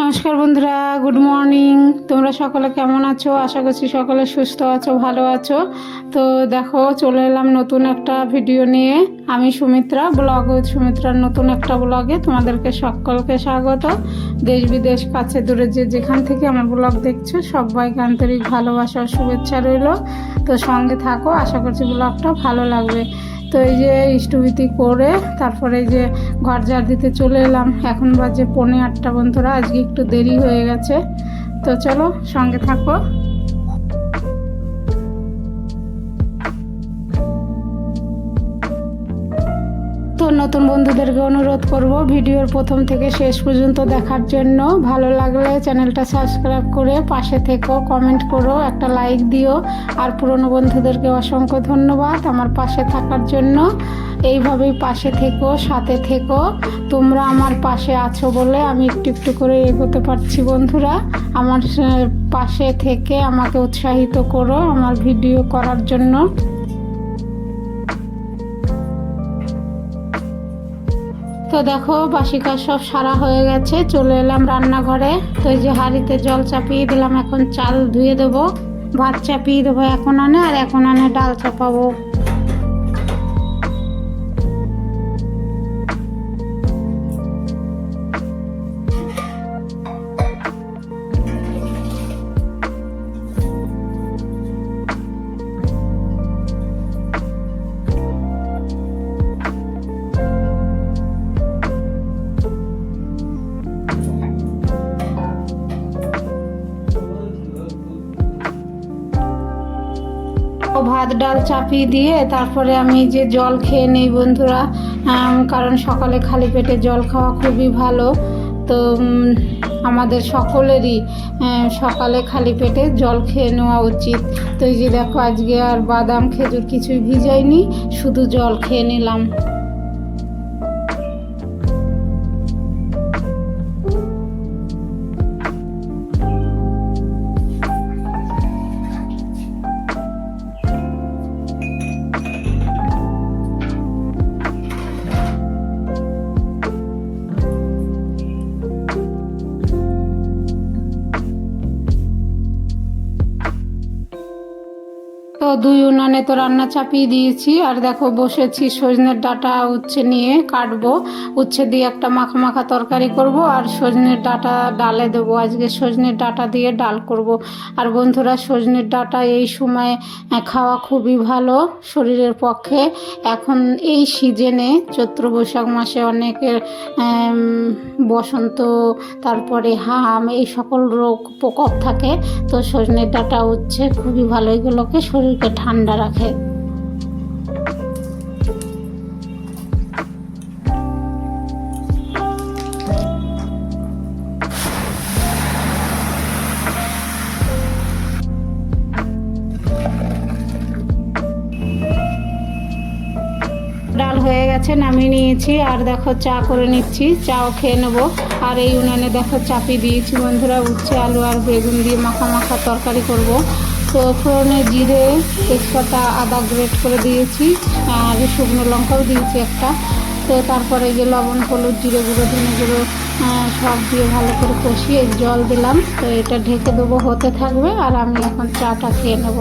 নমস্কার বন্ধুরা, good morning. তোমরা সকলে কেমন আছো? আশা করছি সকলে সুস্থ আছো, ভালো আছো। তো দেখো, চলে এলাম নতুন একটা ভিডিও নিয়ে। আমি সুমিত্রা, ব্লগ সুমিত্রার নতুন একটা ব্লগে তোমাদেরকে সকলকে স্বাগত। দেশ বিদেশ, কাছে দূরে যে যেখান থেকে আমার ব্লগ দেখছ, সবাইকে আন্তরিক ভালোবাসার শুভেচ্ছা রইল। তো সঙ্গে থাকো, আশা করছি ব্লগটা ভালো লাগবে। তো এই যে ইষ্টভীতি করে তারপরে এই যে ঘর ঝাড় দিতে চলে এলাম। এখন বাজে পৌনে আটটা বন্ধুরা, আজকে একটু দেরি হয়ে গেছে। তো চলো সঙ্গে থাকো। নতুন বন্ধুদেরকে অনুরোধ করব ভিডিওর প্রথম থেকে শেষ পর্যন্ত দেখার জন্য। ভালো লাগলে চ্যানেলটা সাবস্ক্রাইব করে পাশে থেকো কমেন্ট করো, একটা লাইক দিও। আর পুরনো বন্ধুদেরকে অসংখ্য ধন্যবাদ আমার পাশে থাকার জন্য। এইভাবেই পাশে থেকো, সাথে থেকো। তোমরা আমার পাশে আছো বলে আমি একটু একটু করে এগোতে পারছি বন্ধুরা। আমার পাশে থেকে আমাকে উৎসাহিত করো আমার ভিডিও করার জন্য। তো দেখো, বাসি কাজ সব সারা হয়ে গেছে, চলে এলাম রান্নাঘরে। তো এই যে হাঁড়িতে জল চাপিয়ে দিলাম, এখন চাল ধুয়ে দেবো। ভাত চাপিয়ে দেবো এখন আনে, আর এখন আনে ডাল চাপাবো। ডাল চাপিয়ে দিয়ে তারপরে আমি যে জল খেয়ে নেই বন্ধুরা কারণ সকালে খালি পেটে জল খাওয়া খুবই ভালো। তো আমাদের সকলেরই সকালে খালি পেটে জল খেয়ে নেওয়া উচিত। তো এই যে দেখো, আজকে আর বাদাম খেজুর কিছুই ভিজাইনি, শুধু জল খেয়ে নিলাম। দুই উনানে তো রান্না চাপিয়ে দিয়েছি। আর দেখো, বসেছি, সজনের ডাটা উচ্ছে নিয়ে কাটবো। উচ্ছে দিয়ে একটা মাখা মাখা তরকারি করব আর সজনের ডাটা ডালে দেবো। আজকে সজনের ডাটা দিয়ে ডাল করব। আর বন্ধুরা, সজনের ডাটা এই সময় খাওয়া খুবই ভালো শরীরের পক্ষে। এখন এই সিজনে চৈত্র বৈশাখ মাসে অনেকের বসন্ত, তারপরে হাম এই সকল রোগ প্রকোপ থাকে। তো সজনের ডাটা হচ্ছে খুবই ভালো। এগুলোকে শরীরকে ঠান্ডা রাখে। ডাল হয়ে গেছে, নামিয়ে নিয়েছি। আর দেখো, চা করে নিচ্ছি। চাও খেয়ে নেব। আর এই উনানে দেখো, চাপি দিয়েছি। বন্ধুরা, উচ্ছে, আলু আর বেগুন দিয়ে মাখা মাখা তরকারি করব। তো ফোড়নে জিরে, তেজপাতা, আদা গ্রেট করে দিয়েছি, আর শুকনো লঙ্কাও দিয়েছি একটা। তো তারপরে যে লবণ, হলুদ, জিরে গুঁড়ো, ধনে গুঁড়ো সব দিয়ে ভালো করে কষিয়ে জল দিলাম। তো এটা ঢেকে দেবো, হতে থাকবে, আর আমি এখন চাটা খেয়ে নেব।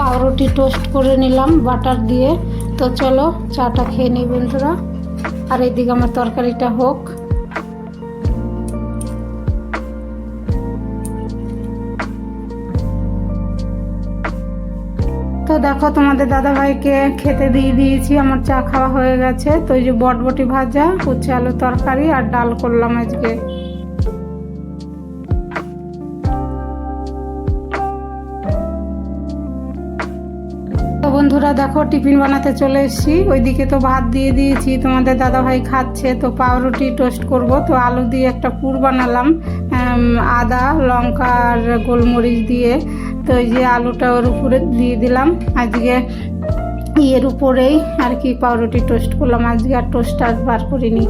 পাউরুটি টোস্ট করে নিলাম বাটার দিয়ে। তো চলো, চাটা খেয়ে নিই বন্ধুরা। আর এইদিকে আমার তরকারিটা হোক। তো দেখো, তোমাদের দাদা ভাইকে খেতে দিয়ে দিয়েছি। আমার চা খাওয়া হয়ে গেছে। তো এই যে বটবটি ভাজা, উচ্ছে আলু তরকারি আর ডাল করলাম আজকে। বন্ধুরা দেখো, টিফিন বানাতে চলে এসেছি। ওইদিকে তো ভাত দিয়ে দিয়েছি, তোমাদের দাদা ভাই খাচ্ছে, তো পাউরুটি টোস্ট করব। তো আলু দিয়ে একটা পুর বানালাম আদা, লঙ্কা আর গোলমরিচ দিয়ে। তো তো এই যে আলুটা ওর উপরে দিয়ে দিলাম। আজকে ইয়ের উপরেই আর কি পাউরুটি টোস্ট করলাম। আজকে আর টোস্ট আর বার করিনি।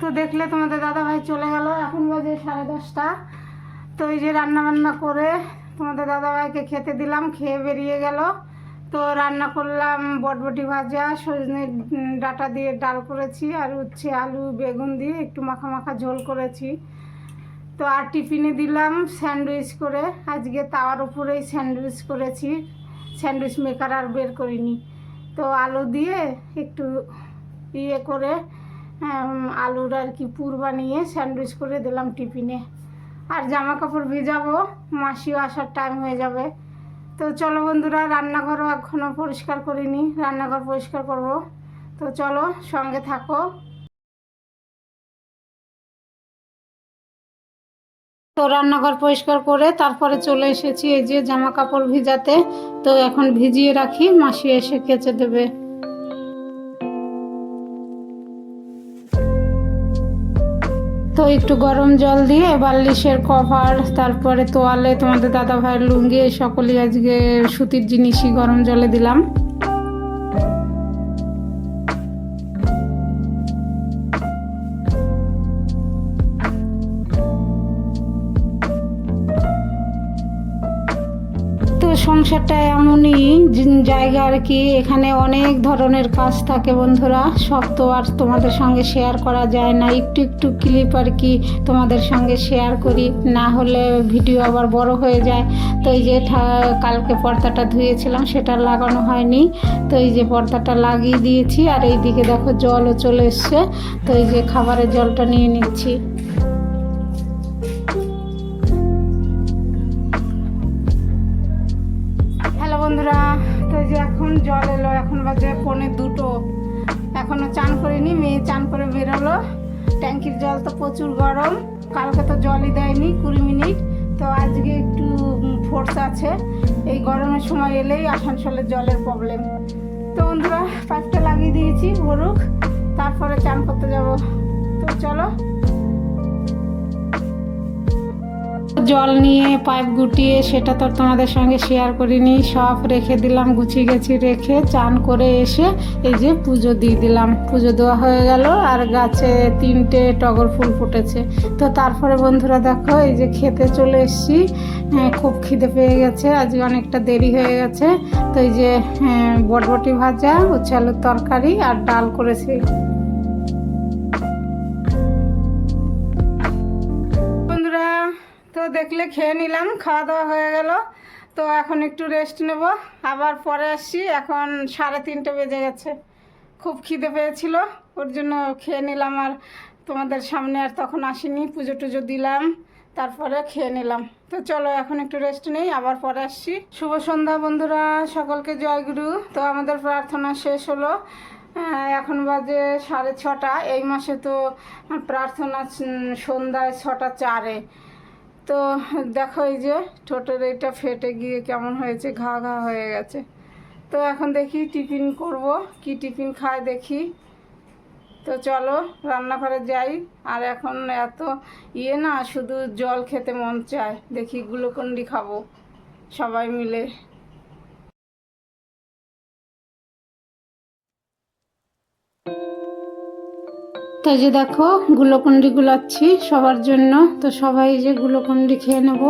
তো দেখলে তোমাদের দাদা ভাই চলে গেল। এখন বাজে সাড়ে দশটা। তো এই যে রান্না বান্না করে তোমাদের দাদা ভাইকে খেতে দিলাম, খেয়ে বেরিয়ে গেল। তো রান্না করলাম বটবটি ভাজা সজনে ডাঁটা দিয়ে ডাল করেছি, আর উচ্ছে আলু, বেগুন দিয়ে একটু মাখা মাখা ঝোল করেছি। তো আর টিফিনে দিলাম স্যান্ডউইচ করে। আজকে তাওয়ার উপরেই স্যান্ডউইচ করেছি। স্যান্ডউইচ মেকার আর বের করিনি। তো আলু দিয়ে একটু ইয়ে করে আলুর আর কি পুর বানিয়ে স্যান্ডউইচ করে দিলাম টিফিনে। আর জামা কাপড় ভিজাবো, মাসিও আসার টাইম হয়ে যাবে। তো চলো বন্ধুরা, রান্নাঘরও এখনও পরিষ্কার করিনি, রান্নাঘর পরিষ্কার করব। তো চলো, সঙ্গে থাকো। তো রান্নাঘর পরিষ্কার করে তারপরে চলে এসেছি এই যে জামা কাপড় ভিজাতে। তো এখন ভিজিয়ে রাখি, মাসি এসে কেচে দেবে। তো একটু গরম জল দিয়ে বাল্লিশের কভার, তারপরে তোয়ালে তোমাদের দাদা ভাইয়ের লুঙ্গি সকলই আজকে সুতির জিনিসই গরম জলে দিলাম। সংসারটা এমনই জায়গা আর কি, এখানে অনেক ধরনের কাজ থাকে বন্ধুরা। সব তো আর তোমাদের সঙ্গে শেয়ার করা যায় না। একটু একটু ক্লিপ আর কি তোমাদের সঙ্গে শেয়ার করি, না হলে ভিডিও আবার বড় হয়ে যায়। তো এই যে কালকে পর্দাটা ধুয়েছিলাম, সেটা লাগানো হয়নি। তো এই যে পর্দাটা লাগিয়ে দিয়েছি, আর এই দিকে দেখো জলও চলে এসছে। তো এই যে খাবারের জলটা নিয়ে নিচ্ছি। যে এখন জল এলো, এখন বাজে পৌনে দুটো। এখনও চান করিনি, মেয়ে চান করে বেরোলো। ট্যাঙ্কির জল তো প্রচুর গরম, কালকে তো জলই দেয়নি কুড়ি মিনিট। তো আজকে একটু ফোর্স আছে, এই গরমের সময় এলেই আসানসোলের জলের প্রবলেম তো বন্ধুরা পাইপটা লাগিয়ে দিয়েছি ভরুক তারপরে চান করতে যাব। তো চলো। জল নিয়ে পাইপ গুটিয়ে সেটা তো তোমাদের সঙ্গে শেয়ার করিনি। সব রেখে দিলাম গুছিয়ে গেছি রেখে চান করে এসে এই যে পুজো দিয়ে দিলাম। পুজো দেওয়া হয়ে গেল আর গাছে তিনটে টগর ফুল ফুটেছে। তো তারপরে বন্ধুরা দেখো এই যে খেতে চলে এসেছি। হ্যাঁ, খুব খিদে পেয়ে গেছে আজকে অনেকটা দেরি হয়ে গেছে। তো এই যে হ্যাঁ, বটবটি ভাজা উচ্ছে আলুর তরকারি আর ডাল করেছি। দেখলে খেয়ে নিলাম, খাওয়া দাওয়া হয়ে গেল। তো এখন একটু রেস্ট নেব। আবার পরে আসছি, এখন সাড়ে তিনটে বেজে গেছে। খুব খিদে পেয়েছিল, ওর জন্য খেয়ে নিলাম আর তোমাদের সামনে আর তখন আসিনি, পুজো টুজো দিলাম, তারপরে খেয়ে নিলাম। তো চলো এখন একটু রেস্ট নেই, আবার পরে আসছি। শুভ সন্ধ্যা বন্ধুরা, সকলকে জয়গুরু তো আমাদের প্রার্থনা শেষ হলো। এখন বাজে সাড়ে ছটা। এই মাসে তো প্রার্থনা সন্ধ্যায় ছটা চারে। তো দেখো এই যে ঠোঁটের এটা ফেটে গিয়ে কেমন হয়েছে, ঘা ঘা হয়ে গেছে। তো এখন দেখি টিফিন করব, কি টিফিন খায় দেখি। তো চলো রান্নাঘরে যাই, আর এখন এত ইয়ে না, শুধু জল খেতে মন চায়, দেখি গ্লুকন্ডি খাব, সবাই মিলে। তো যে দেখো গুলোকন্ডি গুলাচ্ছি সবার জন্য। তো সবাই যে গুলোকন্ডি খেয়ে নেব।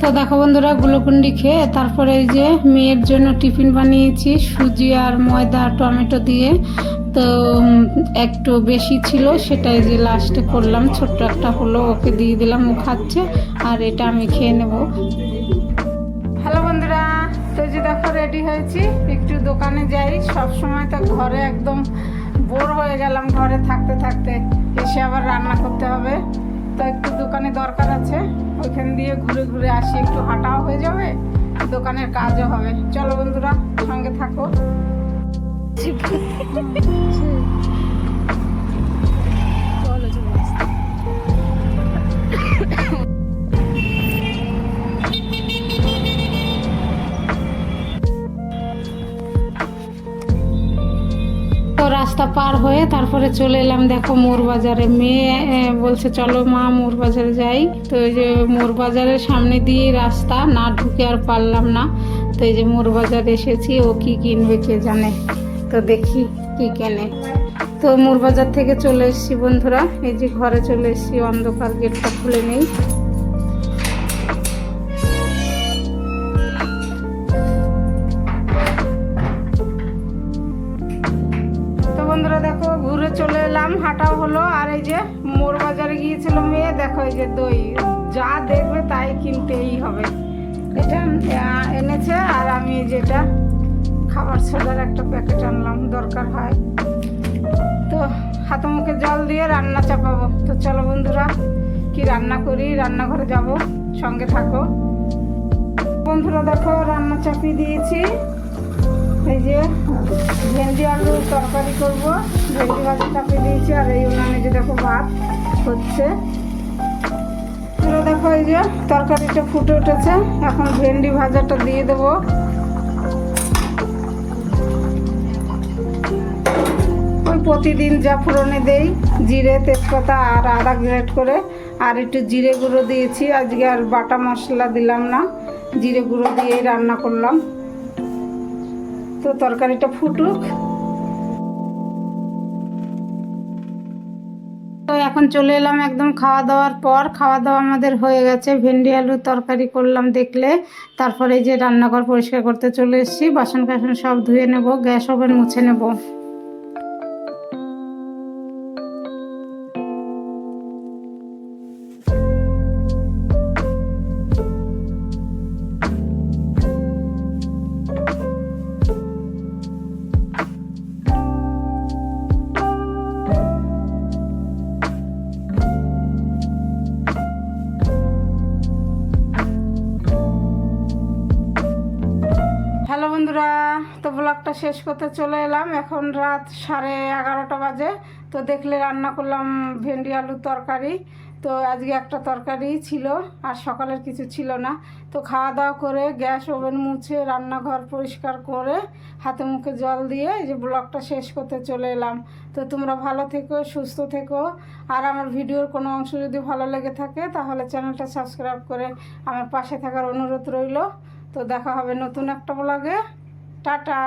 তো দেখো বন্ধুরা, গ্লুকন্ডি খেয়ে তারপরে এই যে মেয়ের জন্য টিফিন বানিয়েছি, সুজি আর ময়দা, টমেটো দিয়ে। তো একটু বেশি ছিল, সেটাই যে লাস্টে করলাম। ছোট্ট একটা হলো, ওকে দিয়ে দিলাম, ও খাচ্ছে, আর এটা আমি খেয়ে নেব। হ্যালো বন্ধুরা, তো যে দেখো রেডি হয়েছি। একটু দোকানে যাই সব সময় তো ঘরে একদম বোর হয়ে গেলাম, ঘরে থাকতে থাকতে। এসে আবার রান্না করতে হবে। তো একটু দোকানে দরকার আছে, ওইখান দিয়ে ঘুরে ঘুরে আসি, একটু হাঁটাও হয়ে যাবে, দোকানের কাজও হবে। চলো বন্ধুরা, সঙ্গে থাকো। রাস্তা পার হয়ে তারপরে চলে এলাম, দেখো মোর বাজারে। মেয়ে বলছে, চলো মা মোর বাজারে যাই। তো এই যে মোর বাজারের সামনে দিয়ে রাস্তা, না ঢুকে আর পারলাম না। তো এই যে মোর বাজারে এসেছি, ও কি কিনবে কে জানে? তো দেখি কি কেনে। তো মোর বাজার থেকে চলে এসেছি বন্ধুরা। এই যে ঘরে চলে এসেছি, অন্ধকার গেটটা খুলে নেই। হলো আর এই যে মোর বাজারে গিয়েছিল মেয়ে, দেখো এই যে দই। যা দেখবে তাই কিনতেই হবে। এটা এনেছে আর আমি যেটা খাবার সোডার একটা প্যাকেট আনলাম, দরকার হয়। তো হাতে মুখে জল দিয়ে রান্না চাপাবো। তো চলো বন্ধুরা, কি রান্না করি? রান্নাঘরে যাব, সঙ্গে থাকো। বন্ধুরা দেখো, রান্না চাপিয়ে দিয়েছি। এই যে ভেন্ডি আলু তরকারি করব। ভেন্ডি ভাজি চাপিয়ে দিয়েছি আর এই উনানে যে দেখো ভাত হচ্ছে। দেখো এই যে তরকারিটা ফুটে উঠেছে। এখন ভেন্ডি ভাজাটা দিয়ে দেবো। ওই প্রতিদিন যা ফোড়নে দেই, জিরে, তেজপাতা আর আদা গ্রেট করে। আর একটু জিরে গুঁড়ো দিয়েছি। আজকে আর বাটা মশলা দিলাম না। জিরে গুঁড়ো দিয়েই রান্না করলাম। তো তরকারিটা ফুটুক। তো এখন চলে এলাম একদম খাওয়া দাওয়ার পর। খাওয়া দাওয়া আমাদের হয়ে গেছে। ভেন্ডি, আলু তরকারি করলাম দেখলে। তারপরে যে রান্নাঘর পরিষ্কার করতে চলে এসেছি। বাসন কাসন সব ধুয়ে নেব, গ্যাস ওভেন মুছে নেব। ব্লগটা শেষ করতে চলে এলাম। এখন রাত সাড়ে এগারোটা বাজে। তো দেখলে রান্না করলাম ভেন্ডি আলুর তরকারি। তো আজকে একটা তরকারি ছিল, আর সকালের কিছু ছিল না। তো খাওয়া দাওয়া করে গ্যাস ওভেন মুছে রান্নাঘর পরিষ্কার করে হাতে মুখে জল দিয়ে যে ব্লগটা শেষ করতে চলে এলাম। তো তোমরা ভালো থেকো, সুস্থ থেকো। আর আমার ভিডিওর কোনো অংশ যদি ভালো লেগে থাকে, তাহলে চ্যানেলটা সাবস্ক্রাইব করে আমার পাশে থাকার অনুরোধ রইল। তো দেখা হবে নতুন একটা ব্লগে। টাটা!